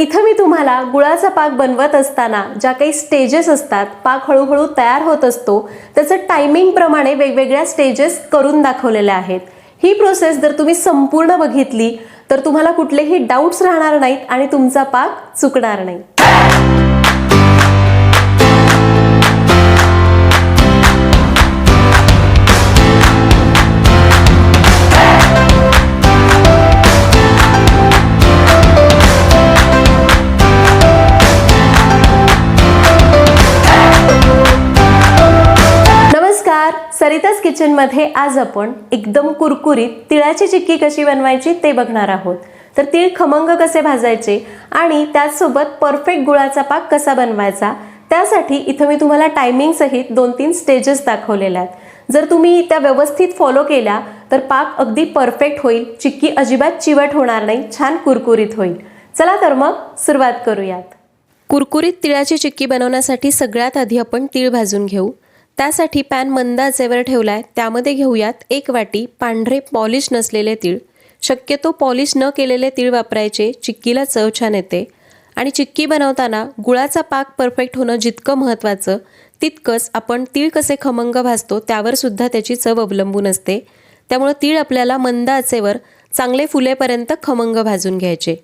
इथं मी तुम्हाला गुळाचा पाक बनवत असताना ज्या काही स्टेजेस असतात पाक हळूहळू तयार होत असतो त्याचं टायमिंगप्रमाणे वेगवेगळ्या स्टेजेस करून दाखवलेल्या आहेत. ही प्रोसेस जर तुम्ही संपूर्ण बघितली तर तुम्हाला कुठलेही डाऊट्स राहणार नाहीत आणि तुमचा पाक चुकणार नाही. किचनमध्ये आज आपण एकदम कुरकुरीत तिळाची चिक्की कशी बनवायची ते बघणार आहोत. तर तीळ खमंग कसे भाजायचे आणि त्याचसोबत परफेक्ट गुळाचा पाक कसा बनवायचा त्यासाठी इथं मी तुम्हाला टायमिंग सहित दोन तीन स्टेजेस दाखवलेल्या आहेत. जर तुम्ही त्या व्यवस्थित फॉलो केल्या तर पाक अगदी परफेक्ट होईल चिक्की अजिबात चिवट होणार नाही छान कुरकुरीत होईल. चला तर मग सुरुवात करूयात. कुरकुरीत तिळाची चिक्की बनवण्यासाठी सगळ्यात आधी आपण तीळ भाजून घेऊ. त्यासाठी पॅन मंद आचेवर ठेवला आहे त्यामध्ये घेऊयात एक वाटी पांढरे पॉलिश नसलेले तीळ. शक्यतो पॉलिश न केलेले तीळ वापरायचे चिक्कीला चव छान येते. आणि चिक्की बनवताना गुळाचा पाक परफेक्ट होणं जितकं महत्त्वाचं तितकंच आपण तीळ कसे खमंग भाजतो त्यावर सुद्धा त्याची चव अवलंबून असते. त्यामुळं तीळ आपल्याला मंद आचेवर चांगले फुलेपर्यंत खमंग भाजून घ्यायचे.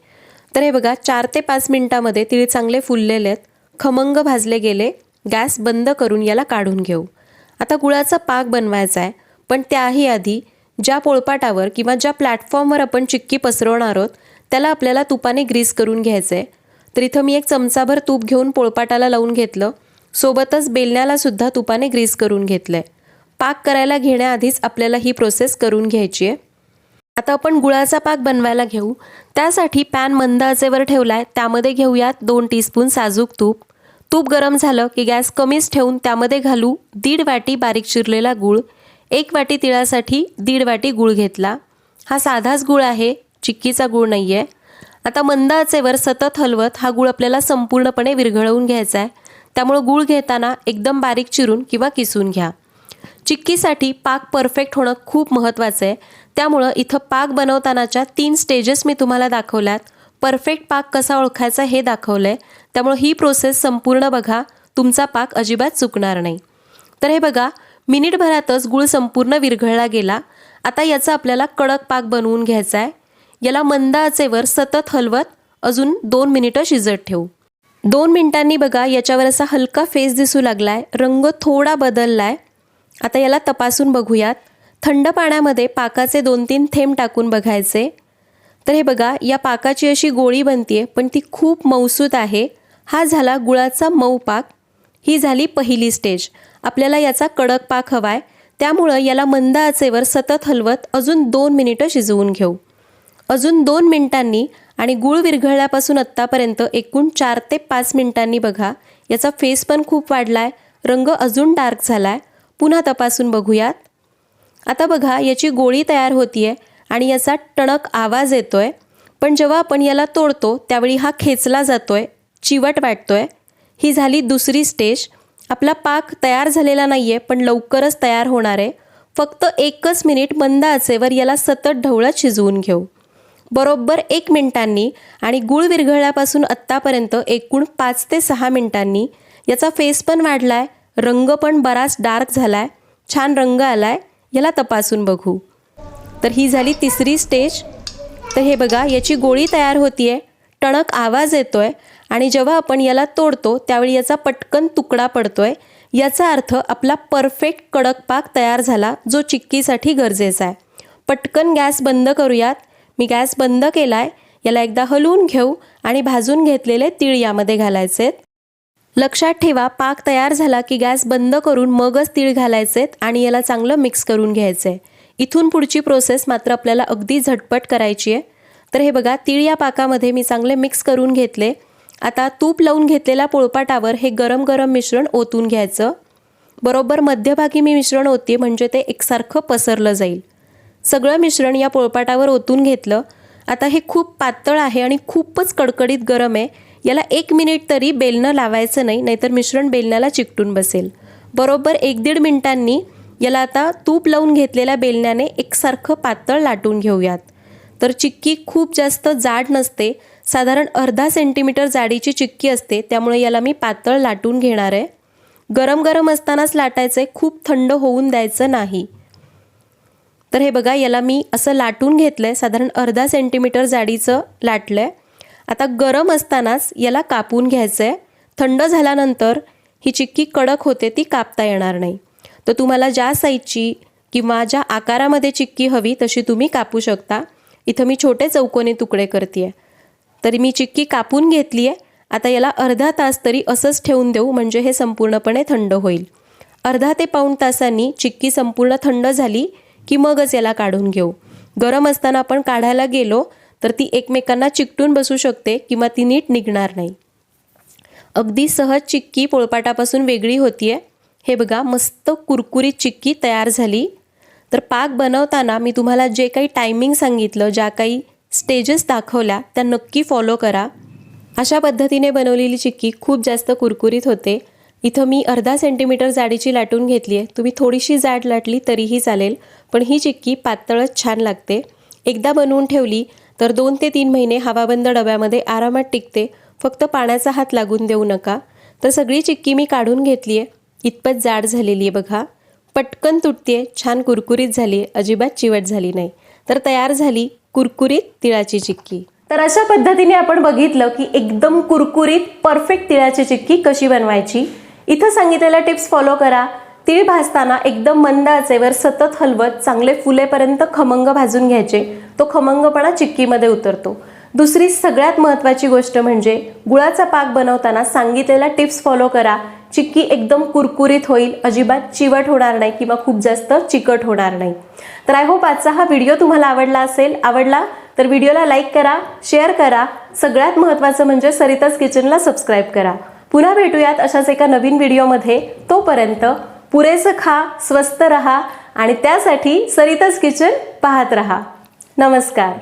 तर हे बघा चार ते पाच मिनिटामध्ये तीळ चांगले फुललेले आहेत खमंग भाजले गेले गॅस बंद करून याला काढून घेऊ. आता गुळाचा पाक बनवायचा आहे पण त्याही आधी ज्या पोळपाटावर किंवा ज्या प्लॅटफॉर्मवर आपण चिक्की पसरवणार आहोत त्याला आपल्याला तुपाने ग्रीस करून घ्यायचं आहे तर इथं मी एक चमचाभर तूप घेऊन पोळपाटाला लावून घेतलं. सोबतच बेलण्यालासुद्धा तुपाने ग्रीस करून घेतलं आहे पाक करायला घेण्याआधीच आपल्याला ही प्रोसेस करून घ्यायची आहे. आता आपण गुळाचा पाक बनवायला घेऊ. त्यासाठी पॅन मंद आचेवर आहे त्यामध्ये घेऊयात दोन टीस्पून साजूक तूप. तूप गरम झालं की गॅस कमीच ठेवून त्यामध्ये घालू दीड वाटी बारीक चिरलेला गूळ एक वाटी तिळासाठी दीड वाटी गूळ घेतला. हा साधाच गूळ आहे चिक्कीचा गूळ नाही आहे आता मंद आचेवर सतत हलवत हा गूळ आपल्याला संपूर्णपणे विरघळवून घ्यायचा आहे. त्यामुळं गूळ घेताना एकदम बारीक चिरून किंवा किसून घ्या. चिक्कीसाठी पाक परफेक्ट होणं खूप महत्त्वाचं आहे. त्यामुळं इथं पाक बनवतानाच्या तीन स्टेजेस मी तुम्हाला दाखवल्यात. परफेक्ट पाक कसा ओळखायचा हे दाखवलं आहे त्यामुळं ही प्रोसेस संपूर्ण बघा तुमचा पाक अजिबात चुकणार नाही. तर हे बघा मिनिटभरातच गूळ संपूर्ण विरघळला गेला. आता याचा आपल्याला कडक पाक बनवून घ्यायचा आहे याला मंद आचेवर सतत हलवत अजून दोन मिनिटं शिजत ठेवू. दोन मिनिटांनी बघा याच्यावर असा हलका फेस दिसू लागलाय. रंग थोडा बदललाय. आता याला तपासून बघूयात. थंड पाण्यामध्ये पाकाचे दोन तीन थेंब टाकून बघायचे. तर हे बघा या पाकाची अशी गोळी बनते पण ती खूप मौसूत आहे. हा झाला गुळाचा मऊ पाक. ही झाली पहिली स्टेज. आपल्याला याचा कडक पाक आहे त्यामुळं याला मंद आचेवर सतत हलवत अजून दोन मिनिटं शिजवून घेऊ. अजून दोन मिनिटांनी आणि गूळ विरघळल्यापासून आत्तापर्यंत एकूण चार ते पाच मिनिटांनी बघा. याचा फेस पण खूप वाढला आहे रंग अजून डार्क झाला आहे पुन्हा तपासून बघूयात. आता बघा याची गोळी तयार होतीये. आणि याचा टणक आवाज येतोय. पण जेव्हा आपण याला तोडतो त्यावेळी हा खेचला जातोय चिवट वाटतोय. ही झाली दुसरी स्टेज. आपला पाक तयार झालेला नाही आहे पण लवकरच तयार होणार आहे. फक्त एकच मिनिट मंद आचेवर याला सतत ढवळत शिजवून घेऊ. बरोबर एक मिनिटांनी आणि गूळ विरघळल्यापासून आत्तापर्यंत एकूण पाच ते सहा मिनिटांनी. याचा फेस पण वाढला आहे रंग पण बराच डार्क झाला आहे छान रंग आला आहे याला तपासून बघू. तर ही झाली तिसरी स्टेज. तर हे बघा याची गोळी तयार होतीये. टणक आवाज येतो आहे आणि जेव्हा आपण याला तोडतो त्यावेळी याचा पटकन तुकडा पडतो आहे याचा अर्थ आपला परफेक्ट कडक पाक तयार झाला जो चिक्कीसाठी गरजेचा आहे. पटकन गॅस बंद करूयात. मी गॅस बंद केला आहे याला एकदा हलवून घेऊ आणि भाजून घेतलेले तीळ यामध्ये घालायचे आहेत लक्षात ठेवा पाक तयार झाला की गॅस बंद करून मगच तीळ घालायचेत आणि याला चांगलं मिक्स करून घ्यायचं आहे इथून पुढची प्रोसेस मात्र आपल्याला अगदी झटपट करायची आहे. तर हे बघा तीळ या पाकामध्ये मी चांगले मिक्स करून घेतले. आता तूप लावून घेतलेल्या पोळपाटावर हे गरम गरम मिश्रण ओतून घ्यायचं. बरोबर मध्यभागी मी मिश्रण ओतते म्हणजे ते एकसारखं पसरलं जाईल. सगळं मिश्रण या पोळपाटावर ओतून घेतलं. आता हे खूप पातळ आहे आणि खूपच कडकडीत गरम आहे. याला एक मिनिट तरी बेलणं लावायचं नाही नाहीतर मिश्रण बेलण्याला चिकटून बसेल. बरोबर एक दीड मिनिटांनी याला आता तूप लावून घेतलेल्या बेलण्याने एकसारखं पातळ लाटून घेऊयात. तर चिक्की खूप जास्त जाड नसते. साधारण अर्धा सेंटीमीटर जाडीची चिक्की असते. त्यामुळे याला मी पातळ लाटून घेणार आहे. गरम गरम असतानाच लाटायचं. आहे खूप थंड होऊन द्यायचं नाही. तर हे बघा याला मी असं लाटून घेतलं आहे साधारण अर्धा सेंटीमीटर जाडीचं लाटलं आहे आता गरम असतानाच याला कापून घ्यायचं आहे थंड झाल्यानंतर ही चिक्की कडक होते ती कापता येणार नाही. तर तुम्हाला ज्या साईजची किंवा ज्या आकारामध्ये चिक्की हवी तशी तुम्ही कापू शकता. इथं मी छोटे चौकोनी तुकडे करते आहे तरी मी चिक्की कापून घेतली आहे आता याला अर्धा तास तरी असंच ठेवून देऊ म्हणजे हे संपूर्णपणे थंड होईल. अर्धा ते पाऊण तासांनी चिक्की संपूर्ण थंड झाली की मगच याला काढून घेऊ. गरम असताना आपण काढायला गेलो तर ती एकमेकांना चिकटून बसू शकते किंवा ती नीट निघणार नाही. अगदी सहज चिक्की पोळपाटापासून वेगळी होतीये. हे बघा मस्त कुरकुरीत चिक्की तयार झाली. तर पाक बनवताना मी तुम्हाला जे काही टायमिंग सांगितलं ज्या काही स्टेजेस दाखवल्या त्या नक्की फॉलो करा. अशा पद्धतीने बनवलेली चिक्की खूप जास्त कुरकुरीत होते. इथं मी अर्धा सेंटीमीटर जाडीची लाटून घेतली आहे तुम्ही थोडीशी जाड लाटली तरीही चालेल पण ही चिक्की पातळच छान लागते. एकदा बनवून ठेवली तर दोन ते तीन महिने हवाबंद डब्यामध्ये आरामात टिकते. फक्त पाण्याचा हात लागून देऊ नका. तर सगळी चिक्की मी काढून घेतली आहे इतपत जाड झालेली आहे बघा. पटकन तुटते छान कुरकुरीत झाली अजिबात चिवट झाली नाही. तर तयार झाली कुरकुरीत तिळाची चिक्की. तर अशा पद्धतीने आपण बघितलं की एकदम कुरकुरीत परफेक्ट तिळाची चिक्की कशी बनवायची? इथं सांगितलेल्या टिप्स फॉलो करा. तीळ भाजताना एकदम मंद आचेवर सतत हलवत चांगले फुलेपर्यंत खमंग भाजून घ्यायचे. तो खमंगपणा चिक्कीमध्ये उतरतो. दुसरी सगळ्यात महत्त्वाची गोष्ट म्हणजे गुळाचा पाक बनवताना सांगितलेल्या टिप्स फॉलो करा. चिक्की एकदम कुरकुरीत होईल अजिबात चिवट होणार नाही किंवा खूप जास्त चिकट होणार नाही. तर आय होप आजचा हा व्हिडिओ तुम्हाला आवडला असेल. आवडला तर व्हिडिओला लाईक करा शेअर करा. सगळ्यात महत्त्वाचं म्हणजे सरिताज किचनला सबस्क्राईब करा. पुन्हा भेटूयात अशाच एका नवीन व्हिडिओमध्ये तोपर्यंत पुरेसं खा स्वस्त रहा आणि त्यासाठी सरिताज किचन पाहत रहा. नमस्कार.